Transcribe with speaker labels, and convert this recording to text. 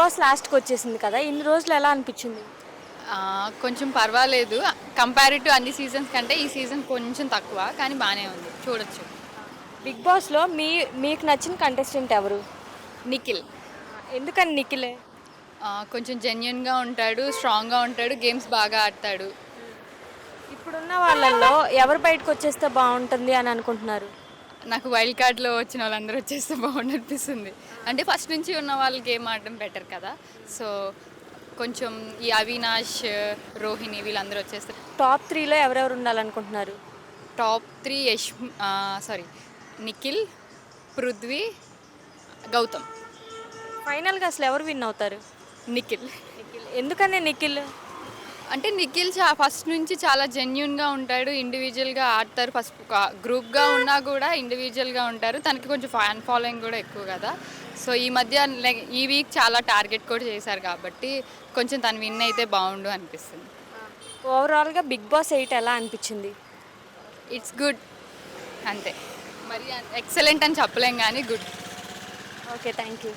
Speaker 1: Boss లాస్ట్కి వచ్చేసింది కదా ఇన్ని రోజులు ఎలా అనిపించింది?
Speaker 2: కొంచెం పర్వాలేదు. కంపేరిటివ్ టు అన్ని సీజన్స్ కంటే ఈ సీజన్ కొంచెం తక్కువ కానీ బాగానే ఉంది. చూడొచ్చు.
Speaker 1: బిగ్ బాస్లో మీ మీకు నచ్చిన కంటెస్టెంట్ ఎవరు?
Speaker 2: నిఖిల్.
Speaker 1: ఎందుకని నిఖిలే?
Speaker 2: కొంచెం జెన్యున్గా ఉంటాడు స్ట్రాంగ్గా ఉంటాడు గేమ్స్ బాగా ఆడతాడు.
Speaker 1: ఇప్పుడున్న వాళ్ళల్లో ఎవరు బయటకు వచ్చేస్తే బాగుంటుంది అని అనుకుంటున్నారు?
Speaker 2: నాకు వైల్డ్ కార్డ్లో వచ్చిన వాళ్ళందరూ వచ్చేస్తే బాగుండు అనిపిస్తుంది అంటే ఫస్ట్ నుంచి ఉన్న వాళ్ళు గేమ్ ఆడడం బెటర్ కదా? సో కొంచెం ఈ అవినాష్ రోహిణి వీళ్ళందరూ వచ్చేస్తే
Speaker 1: టాప్ త్రీలో ఎవరెవరు ఉండాలనుకుంటున్నారు?
Speaker 2: Top three Yash sorry Nikhil Prithvi Gautam.
Speaker 1: ఫైనల్గా అసలు ఎవరు విన్ అవుతారు?
Speaker 2: నిఖిల్.
Speaker 1: నిఖిల్. ఎందుకని నిఖిల్?
Speaker 2: అంటే నిఖిల్ చా ఫస్ట్ నుంచి చాలా జెన్యున్గా ఉంటాడు ఇండివిజువల్గా ఆడతారు. ఫస్ట్ గ్రూప్గా ఉన్నా కూడా ఇండివిజువల్గా ఉంటారు. తనకి కొంచెం ఫ్యాన్ ఫాలోయింగ్ కూడా ఎక్కువ కదా. సో ఈ మధ్య ఈ వీక్ చాలా టార్గెట్ కూడా చేశారు కాబట్టి కొంచెం తను విన్ అయితే బాగుండు అనిపిస్తుంది.
Speaker 1: ఓవరాల్గా బిగ్ బాస్ ఎయిట్ ఎలా అనిపించింది?
Speaker 2: ఇట్స్ గుడ్ అంతే. మరి ఎక్సలెంట్ అని చెప్పలేం కానీ గుడ్
Speaker 1: ఓకే థ్యాంక్ యూ